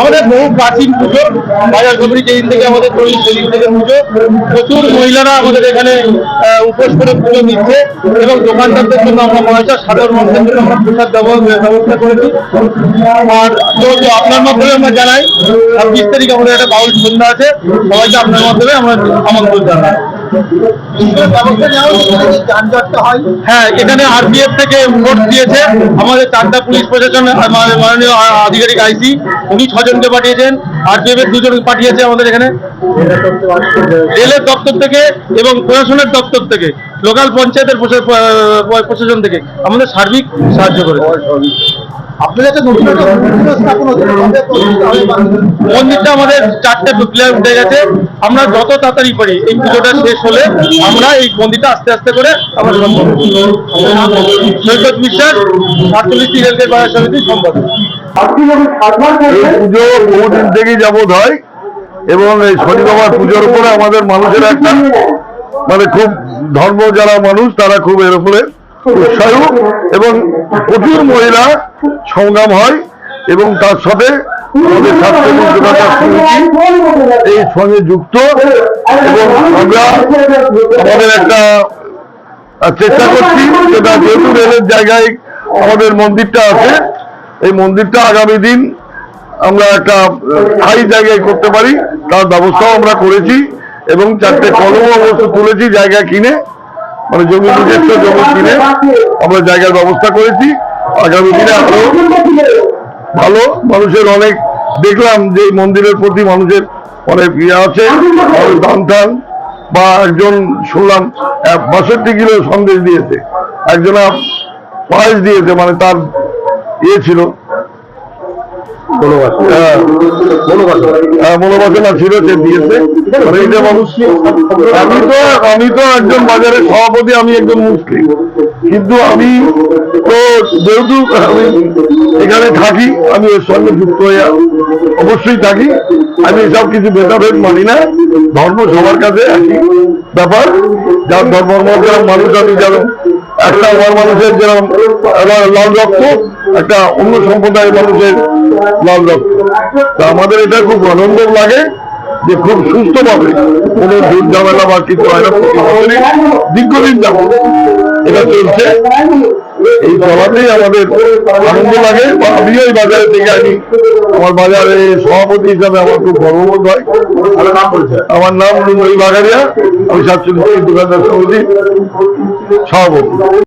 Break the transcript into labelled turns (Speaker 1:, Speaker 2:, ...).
Speaker 1: আমাদের বহু প্রাচীন পুজো, বাজার কমিটি যেদিন থেকে আমাদের তৈরি, সেদিন থেকে পুজো। প্রচুর মহিলারা আমাদের এখানে উপোস করে পুজো দিচ্ছে এবং দোকানদারদের জন্য আমরা পয়সা সাধারণ মানুষের জন্য আমরা প্রসাদ ব্যবস্থা করেছি। আর তো তো আপনার মাধ্যমে আমরা জানাই, ছাব্বিশ তারিখ আমাদের একটা বাউল সন্ধ্যা আছে, সবাইকে আপনার মাধ্যমে আমরা আমন্ত্রণ জানাই।
Speaker 2: হয়?
Speaker 1: এখানে আরপিএফ থেকে ভোট দিয়েছে। আমাদের চারটা পুলিশ প্রশাসন মাননীয় আধিকারিক আইসি, উনি ছজনকে পাঠিয়েছেন। আরপিএফ এর দুজন পাঠিয়েছে আমাদের এখানে। রেলের দপ্তর থেকে এবং প্রশাসনের দপ্তর থেকে লোকাল পঞ্চায়েতের প্রশাসন থেকে আমাদের সার্বিক সাহায্য করেছে।
Speaker 2: আপনাদের একটা নতুন স্থাপন
Speaker 1: মন্দিরটা আমাদের চারটে প্লেয়ার উঠে গেছে আমরা যত তাড়াতাড়ি পারি এই পুজোটা শেষ হলে আমরা এই মন্দিরটা আস্তে আস্তে করে আমরা। সৈকত বিশ্বাস সাতচল্লিশটি রেলগেট বাজার সমিতির সম্পাদক
Speaker 3: এই পুজো বহুদিন থেকেই যাবৎ হয় এবং এই শনি বাবার পুজোর উপরে আমাদের মানুষের একটা মানে খুব ধর্ম যারা মানুষ তারা খুব এর উপরে উৎসাহ এবং প্রচুর মহিলা সংগ্রাম হয় এবং তার সাথে এই সঙ্গে যুক্ত এবং আমরা আমাদের একটা চেষ্টা করছি যেটা যেহেতু রেলের জায়গায় আমাদের মন্দিরটা আছে, এই মন্দিরটা আগামী দিন আমরা একটা স্থায়ী জায়গায় করতে পারি। তার ব্যবস্থাও আমরা করেছি এবং চারটে কলম অবশ্য তুলেছি জায়গা কিনে। মানে জমি নিজস্ব জমি কিনে আমরা জায়গার ব্যবস্থা করেছি। আগামী দিনে আরও ভালো মানুষের অনেক দেখলাম যে মন্দিরের প্রতি মানুষের অনেক ইয়ে আছে দান টান বা একজন শুনলাম বাষট্টি কিলো সন্দেশ দিয়েছে। একজন পায়েস দিয়েছে মানে তার ইয়ে ছিল। সে দিয়েছে মানে আমি তো একজন বাজারের সভাপতি, আমি একজন মুসলিম। কিন্তু আমি তো যেহেতু আমি এখানে থাকি, আমি এর সঙ্গে যুক্ত হয়ে অবশ্যই থাকি। আমি এসব কিছু ভেদাভেদ মানি না। ধর্ম সবার কাছে একই ব্যাপার। যার মধ্যে মানুষ আমি যেন একটা আমার মানুষের যেরকম লাল রক্ত, একটা অন্য সম্প্রদায়ের মানুষের লাল রক্ত। তা আমাদের এটা খুব আনন্দ লাগে যে খুব সুস্থভাবে কোনো দুধ ঝামেলা বা কিছু হয় না দীর্ঘদিন যাব এটা চলছে। এই চলাতেই আমাদের আনন্দ লাগে বা আমিও এই বাজারে থেকে আমি আমার বাজারে সভাপতি হিসাবে আমার খুব গর্ববোধ হয়। আমার নাম রুমরি বাগারিয়া, আমি সাতচল্লিশ দোকানদার সমিতি সভাপতি